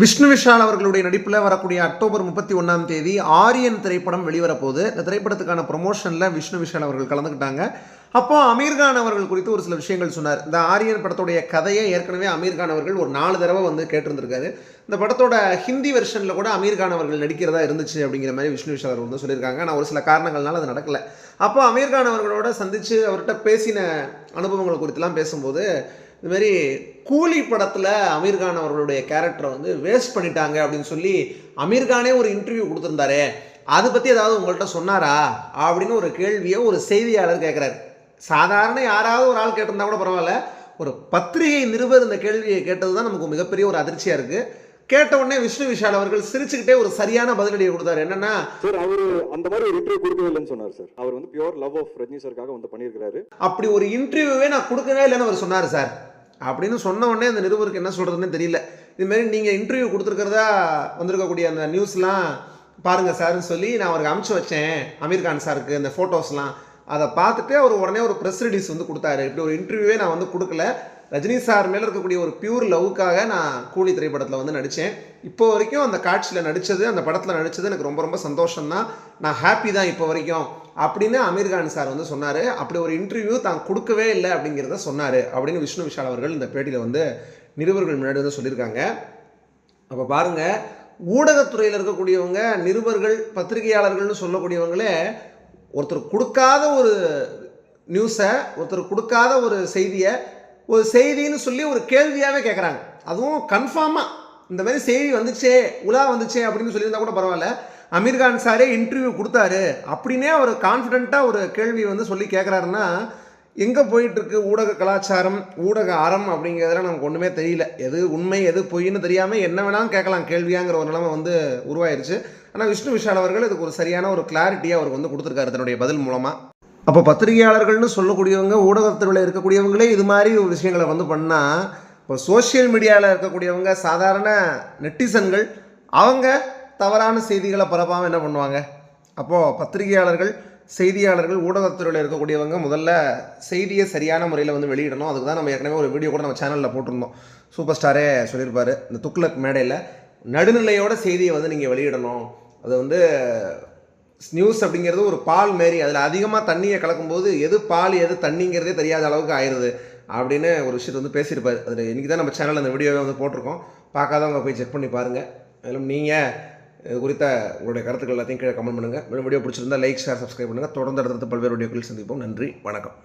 விஷ்ணு விஷால் அவர்களுடைய நடிப்பில் வரக்கூடிய அக்டோபர் முப்பத்தி ஒன்றாம் தேதி ஆரியன் திரைப்படம் வெளிவரப்போகுது. இந்த திரைப்படத்துக்கான ப்ரொமோஷனில் விஷ்ணு விஷால் அவர்கள் கலந்துக்கிட்டாங்க. அப்போ அமீர்கான் அவர்கள் குறித்து ஒரு சில விஷயங்கள் சொன்னார். இந்த ஆரியன் படத்துடைய கதையை ஏற்கனவே அமீர்கான் அவர்கள் ஒரு நாலு தடவை வந்து கேட்டிருந்திருக்காரு. இந்த படத்தோட ஹிந்தி வெர்ஷனில் கூட அமீர்கான் அவர்கள் நடிக்கிறதா இருந்துச்சு அப்படிங்கிற மாதிரி விஷ்ணு விஷால் அவர்கள் வந்து சொல்லியிருக்காங்க. ஆனால் ஒரு சில காரணங்கள்னால அது நடக்கலை. அப்போ அமீர்கான் அவர்களோட சந்தித்து அவர்கிட்ட பேசின அனுபவங்கள் குறித்துலாம் பேசும்போது இது மாதிரி கூலி படத்தில் அமீர்கான் அவர்களுடைய கேரக்டரை வந்து வேஸ்ட் பண்ணிட்டாங்க அப்படின்னு சொல்லி அமீர்கானே ஒரு இன்டர்வியூ கொடுத்துருந்தாரே. அதை பற்றி ஏதாவது உங்கள்கிட்ட சொன்னாரா? அப்படின்னு ஒரு கேள்வியை ஒரு செய்தியாளர் கேட்குறாரு சாதாரண யாராவது ஒரு ஆள் கேட்டிருந்தா கூட பரவாயில்ல. ஒரு பத்திரிகை நிருபர் இந்த கேள்வியை கேட்டது தான் நமக்கு மிகப்பெரிய ஒரு அதிர்ச்சியாக இருக்குது கேட்ட உடனே விஷ்ணு விஷால் அவர்கள் சிரிச்சுக்கிட்டே ஒரு சரியான பதிலடியை கொடுத்தாரு. என்னன்னா சார் அவர் அந்த மாதிரி ஒரு இன்டர்வியூ கொடுக்கவே இல்லைன்னு சொன்னார் சார். அவர் வந்து பியூர் லவ் ஆஃப் ரஜினி சாருக்காக வந்து பண்ணியிருக்காரு அப்படி ஒரு இன்டர்வியூவே நான் கொடுக்கவே இல்லைன்னு அவர் சொன்னார் சார். அப்படின்னு சொன்ன உடனே அந்த நிருபருக்கு என்ன சொல்கிறதுன்னு தெரியல. இதுமாரி நீங்கள் இன்டர்வியூ கொடுத்துருக்கிறதா வந்திருக்கக்கூடிய அந்த நியூஸ்லாம் பாருங்கள் சார்னு சொல்லி நான் அவருக்கு அமுச்சு வச்சேன். அமீர் கான் சாருக்கு இந்த ஃபோட்டோஸ்லாம் அதை பார்த்துட்டு அவர் உடனே ஒரு ப்ரெஸ் ரிலீஸ் வந்து கொடுத்தாரு. இப்படி ஒரு இன்டர்வியூவே நான் வந்து கொடுக்கல. ரஜினி சார் மேலே இருக்கக்கூடிய ஒரு பியூர் லவ்வுக்காக நான் கூலி திரைப்படத்தில் வந்து நடித்தேன் இப்போ வரைக்கும் அந்த காட்சியில் நடித்தது அந்த படத்தில் நடித்தது எனக்கு ரொம்ப ரொம்ப சந்தோஷம் தான் நான் ஹாப்பி தான் இப்போ வரைக்கும். அப்படின்னு அமீர்கான் சார் வந்து சொன்னார். அப்படி ஒரு இன்டர்வியூ தான் கொடுக்கவே இல்லை அப்படிங்கிறத சொன்னார். அப்படின்னு விஷ்ணு விஷால் அவர்கள் இந்த பேட்டியில் வந்து நிருபர்கள் முன்னாடி வந்து சொல்லியிருக்காங்க. அப்போ பாருங்கள் ஊடகத்துறையில் இருக்கக்கூடியவங்க நிருபர்கள் பத்திரிகையாளர்கள்னு சொல்லக்கூடியவங்களே ஒருத்தர் கொடுக்காத ஒரு நியூஸை ஒருத்தர் கொடுக்காத ஒரு செய்தியை ஒரு செய்தின்னு சொல்லி ஒரு கேள்வியாகவே கேட்குறாங்க அதுவும் கன்ஃபார்மாக இந்த மாதிரி செய்தி வந்துச்சே உலா வந்துச்சே அப்படின்னு சொல்லியிருந்தா கூட பரவாயில்ல. அமீர்கான் சாரே இன்டர்வியூ கொடுத்தாரு. அப்படின்னே அவர் கான்ஃபிடென்ட்டாக ஒரு கேள்வி வந்து சொல்லி கேட்குறாருன்னா எங்கே போயிட்டுருக்கு? ஊடக கலாச்சாரம் ஊடக அறம் அப்படிங்கிறதெல்லாம் நமக்கு ஒன்றுமே தெரியல. எது உண்மை எது பொய்ன்னு தெரியாமல் என்ன வேணாலும் கேட்கலாம். கேள்வியாங்கிற ஒரு நிலைமை வந்து உருவாயிருச்சு. ஆனால் விஷ்ணு விஷால் அவர்கள் இதுக்கு ஒரு சரியான ஒரு கிளாரிட்டியாக அவருக்கு வந்து கொடுத்துருக்காரு தன்னுடைய பதில் மூலமாக அப்போ பத்திரிகையாளர்கள்னு சொல்லக்கூடியவங்க ஊடகத்துறையில் இருக்கக்கூடியவங்களே இது மாதிரி ஒரு விஷயங்களை வந்து பண்ணால் இப்போ சோஷியல் மீடியாவில் இருக்கக்கூடியவங்க சாதாரண நெட்டிசன்கள் அவங்க தவறான செய்திகளை பரப்பாமல் என்ன பண்ணுவாங்க? அப்போது பத்திரிகையாளர்கள் செய்தியாளர்கள் ஊடகத்துறையில் இருக்கக்கூடியவங்க முதல்ல செய்தியை சரியான முறையில் வந்து வெளியிடணும். அதுக்கு தான் நம்ம ஏற்கனவே ஒரு வீடியோ கூட நம்ம சேனலில் போட்டிருந்தோம். சூப்பர் ஸ்டாரே சொல்லியிருப்பார். இந்த துக்ளக் மேடையில் நடுநிலையோட செய்தியை வந்து நீங்கள் வெளியிடணும். அது வந்து நியூஸ் அப்படிங்கிறது ஒரு பால் மாரி. அதில் அதிகமாக தண்ணியை கலக்கும்போது எது பால் எது தண்ணிங்கிறதே தெரியாத அளவுக்கு ஆயிடுது அப்படின்னு ஒரு விஷயத்தை வந்து பேசியிருப்பார். அதில் இன்றைக்கி தான் நம்ம சேனலில் அந்த வீடியோவை வந்து போட்டிருக்கோம். பார்க்காதவங்க போய் செக் பண்ணி பாருங்கள் மேலும் நீங்கள் இது குறித்த உங்களுடைய கருத்துக்கள் எல்லாத்தையும் கீழே கமெண்ட் பண்ணுங்கள் வீடியோ பிடிச்சிருந்தா லைக் ஷேர் சப்ஸ்கிரைப் பண்ணுங்கள் தொடர்ந்து அடுத்தடுத்து பல்வேறு வீடியோக்கள் சந்திப்போம். நன்றி. வணக்கம்.